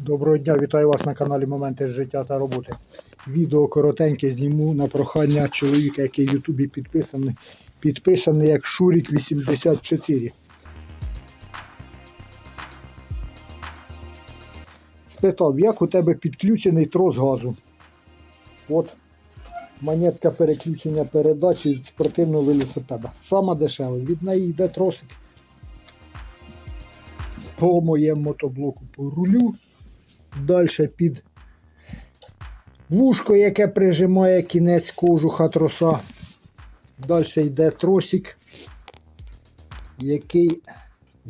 Доброго дня, вітаю вас на каналі Моменти життя та роботи. Відео коротеньке зніму на прохання чоловіка, який в Ютубі підписаний, підписаний як Шурік 84. Спитав, як у тебе підключений трос газу? От монетка переключення передачі від спортивного велосипеда. Сама дешева. Від неї йде тросик по моєму мотоблоку по рулю. Далі під вушко, яке прижимає кінець кожуха троса. Далі йде тросик, який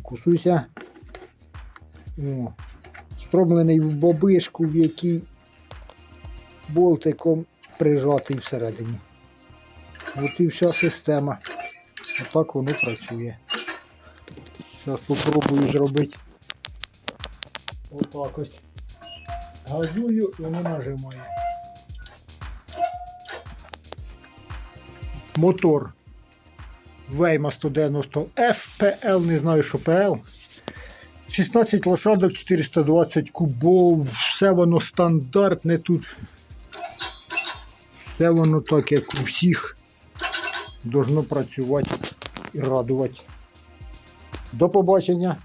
кусуся. О, стромлений в бобишку, в якій болтиком прижатий всередині. От і вся система. Отак воно працює. Зараз спробую зробити. Отак ось. Газую і воно нажимає. Мотор Вейма 190 FPL, не знаю, що PL. 16 лошадок, 420 кубов, все воно стандартне тут. Все воно так, як у всіх, должно працювати і радувати. До побачення!